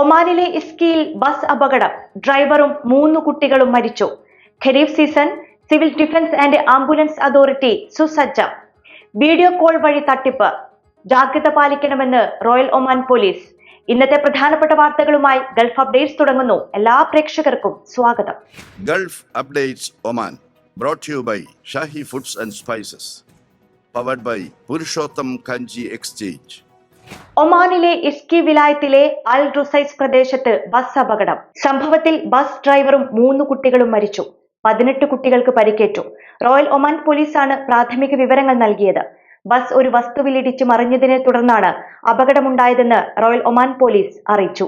ഒമാനിലെ ഇസ്കിയിൽ ബസ് അപകടം. ഡ്രൈവറും മൂന്ന് കുട്ടികളും മരിച്ചു. Kharif season civil defence and ambulance authority സുസജ്ജം. Video call വഴി തട്ടിപ്പ്. ജാഗ്രത പാലിക്കണമെന്ന് റോയൽ ഒമാൻ പോലീസ്. ഇന്നത്തെ പ്രധാനപ്പെട്ട വാർത്തകളുമായി ഗൾഫ് അപ്ഡേറ്റ്സ് തുടങ്ങുന്നു. എല്ലാ പ്രേക്ഷകർക്കും സ്വാഗതം. Gulf updates Oman brought you by Shahi foods and spices powered by Purushottam Kanji Exchange. ഒമാനിലെ ഇസ്കി വിലായത്തിലെ അൽ റുസൈസ് പ്രദേശത്ത് ബസ് അപകടം. സംഭവത്തിൽ ബസ് ഡ്രൈവറും മൂന്ന് കുട്ടികളും മരിച്ചു. പതിനെട്ട് കുട്ടികൾക്ക് പരിക്കേറ്റു. റോയൽ ഒമാൻ പോലീസാണ് പ്രാഥമിക വിവരങ്ങൾ നൽകിയത്. ബസ് ഒരു വസ്തുവിലിടിച്ച് മറിഞ്ഞതിനെ തുടർന്നാണ് അപകടമുണ്ടായതെന്ന് റോയൽ ഒമാൻ പോലീസ് അറിയിച്ചു.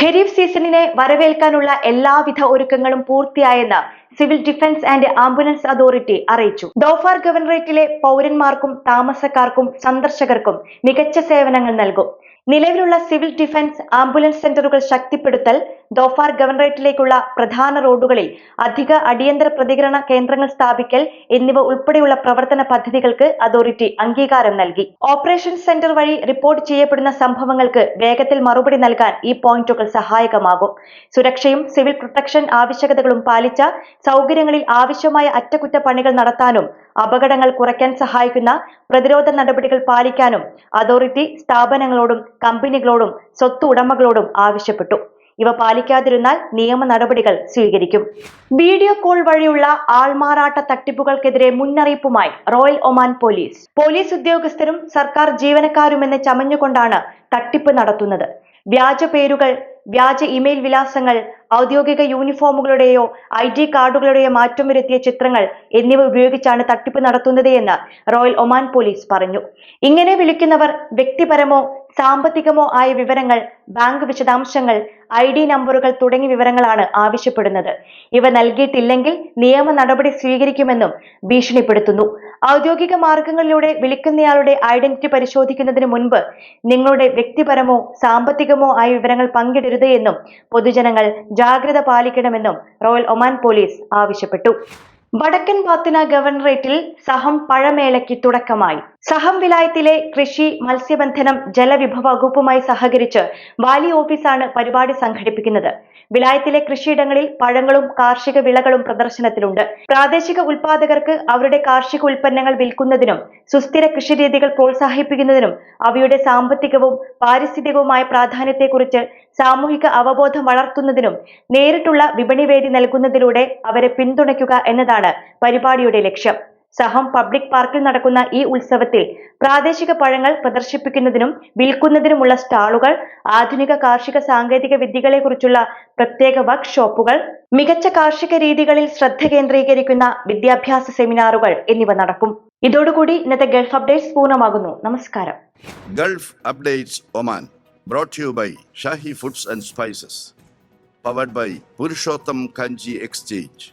ഖരീഫ് സീസണിനെ വരവേൽക്കാനുള്ള എല്ലാവിധ ഒരുക്കങ്ങളും പൂർത്തിയായെന്ന് civil defence and ambulance authority അറിയിച്ചു. ദോഫാർ ഗവർണറേറ്റിലെ പൗരന്മാർക്കും താമസക്കാർക്കും സന്ദർശകർക്കും മികച്ച സേവനങ്ങൾ നൽകും. നിലവിലുള്ള സിവിൽ ഡിഫൻസ് ആംബുലൻസ് സെന്ററുകൾ ശക്തിപ്പെടുത്തൽ ദോഫാർ ഗവർണറേറ്റിലേക്കുള്ള പ്രധാന റോഡുകളിൽ അധിക അടിയന്തര പ്രതികരണ കേന്ദ്രങ്ങൾ സ്ഥാപിക്കൽ എന്നിവ ഉൾപ്പെടെയുള്ള പ്രവർത്തന പദ്ധതികൾക്ക് അതോറിറ്റി അംഗീകാരം നൽകി. ഓപ്പറേഷൻ സെന്റർ വഴി റിപ്പോർട്ട് ചെയ്യപ്പെടുന്ന സംഭവങ്ങൾക്ക് വേഗത്തിൽ മറുപടി നൽകാൻ ഈ പോയിന്റുകൾ സഹായകമാകും. സുരക്ഷയും സിവിൽ പ്രൊട്ടക്ഷൻ ആവശ്യകതകളും പാലിച്ച സൗകര്യങ്ങളിൽ ആവശ്യമായ അറ്റകുറ്റപ്പണികൾ നടത്താനും അപകടങ്ങൾ കുറയ്ക്കാൻ സഹായിക്കുന്ന പ്രതിരോധ നടപടികൾ പാലിക്കാനും അതോറിറ്റി സ്ഥാപനങ്ങളോടും കമ്പനികളോടും സ്വത്ത് ഉടമകളോടും ആവശ്യപ്പെട്ടു. ഇവ പാലിക്കാതിരുന്നാൽ നിയമ നടപടികൾ സ്വീകരിക്കും. വീഡിയോ കോൾ വഴിയുള്ള ആൾമാറാട്ട തട്ടിപ്പുകൾക്കെതിരെ മുന്നറിയിപ്പുമായി റോയൽ ഒമാൻ പോലീസ്. പോലീസ് ഉദ്യോഗസ്ഥരും സർക്കാർ ജീവനക്കാരുമെന്ന് ചമഞ്ഞുകൊണ്ടാണ് തട്ടിപ്പ് നടത്തുന്നത്. വ്യാജ പേരുകൾ വ്യാജ ഇമെയിൽ വിലാസങ്ങൾ ഔദ്യോഗിക യൂണിഫോമുകളുടെയോ ഐ ഡി കാർഡുകളുടെയോ മാറ്റം വരുത്തിയ ചിത്രങ്ങൾ എന്നിവ ഉപയോഗിച്ചാണ് തട്ടിപ്പ് നടത്തുന്നത് എന്ന് റോയൽ ഒമാൻ പോലീസ് പറഞ്ഞു. ഇങ്ങനെ വിളിക്കുന്നവർ വ്യക്തിപരമോ സാമ്പത്തികമോ ആയ വിവരങ്ങൾ ബാങ്ക് വിശദാംശങ്ങൾ ഐ ഡി നമ്പറുകൾ തുടങ്ങിയ വിവരങ്ങളാണ് ആവശ്യപ്പെടുന്നത്. ഇവ നൽകിയിട്ടില്ലെങ്കിൽ നിയമ നടപടി സ്വീകരിക്കുമെന്നും ഭീഷണിപ്പെടുത്തുന്നു. ഔദ്യോഗിക മാർഗങ്ങളിലൂടെ വിളിക്കുന്നയാളുടെ ഐഡന്റിറ്റി പരിശോധിക്കുന്നതിന് മുൻപ് നിങ്ങളുടെ വ്യക്തിപരമോ സാമ്പത്തികമോ ആയ വിവരങ്ങൾ പങ്കിടരുത് എന്നും പൊതുജനങ്ങൾ ജാഗ്രത പാലിക്കണമെന്നും റോയൽ ഒമാൻ പോലീസ് ആവശ്യപ്പെട്ടു. വടക്കൻ പാത്തിന ഗവർണറേറ്റിൽ സഹം പഴമേളയ്ക്ക് തുടക്കമായി. സഹം വിലായത്തിലെ കൃഷി മത്സ്യബന്ധനം ജലവിഭവ വകുപ്പുമായി സഹകരിച്ച് വാലി ഓഫീസാണ് പരിപാടി സംഘടിപ്പിക്കുന്നത്. വിലായത്തിലെ കൃഷിയിടങ്ങളിൽ പഴങ്ങളും കാർഷിക വിളകളും പ്രദർശനത്തിലുണ്ട്. പ്രാദേശിക ഉൽപാദകർക്ക് അവരുടെ കാർഷിക ഉൽപ്പന്നങ്ങൾ വിൽക്കുന്നതിനും സുസ്ഥിര കൃഷിരീതികൾ പ്രോത്സാഹിപ്പിക്കുന്നതിനും അവയുടെ സാമ്പത്തികവും പാരിസ്ഥിതികവുമായ പ്രാധാന്യത്തെക്കുറിച്ച് സാമൂഹിക അവബോധം വളർത്തുന്നതിനും നേരിട്ടുള്ള വിപണിവേദി നൽകുന്നതിലൂടെ അവരെ പിന്തുണയ്ക്കുക എന്നതാണ് പരിപാടിയുടെ ലക്ഷ്യം. സഹം പബ്ലിക് പാർക്കിൽ നടക്കുന്ന ഈ ഉത്സവത്തിൽ പ്രാദേശിക പഴങ്ങൾ പ്രദർശിപ്പിക്കുന്നതിനും വിൽക്കുന്നതിനുമുള്ള സ്റ്റാളുകൾ ആധുനിക കാർഷിക സാങ്കേതിക വിദ്യകളെക്കുറിച്ചുള്ള പ്രത്യേക വർക്ക്ഷോപ്പുകൾ മികച്ച കാർഷിക രീതികളിൽ ശ്രദ്ധ കേന്ദ്രീകരിക്കുന്ന വിദ്യാഭ്യാസ സെമിനാറുകൾ എന്നിവ നടക്കും. ഇതോടുകൂടി ഇന്നത്തെ ഗൾഫ് അപ്ഡേറ്റ്സ് പൂർണമാകുന്നു. നമസ്കാരം. Gulf updates Oman brought you by Shahi foods and spices powered by Purushottam Kanji exchange.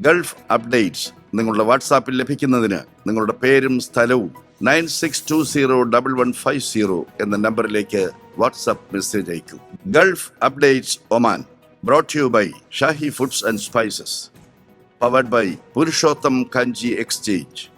Gulf updates നിങ്ങളുടെ വാട്സാപ്പിൽ ലഭിക്കുന്നതിന് നിങ്ങളുടെ പേരും സ്ഥലവും nine six two zero double one five zero എന്ന നമ്പറിലേക്ക് വാട്സാപ്പ് മെസ്സേജ് അയക്കും. Gulf updates Oman brought you by Shahi foods and spices powered by Purushottam Kanji exchange.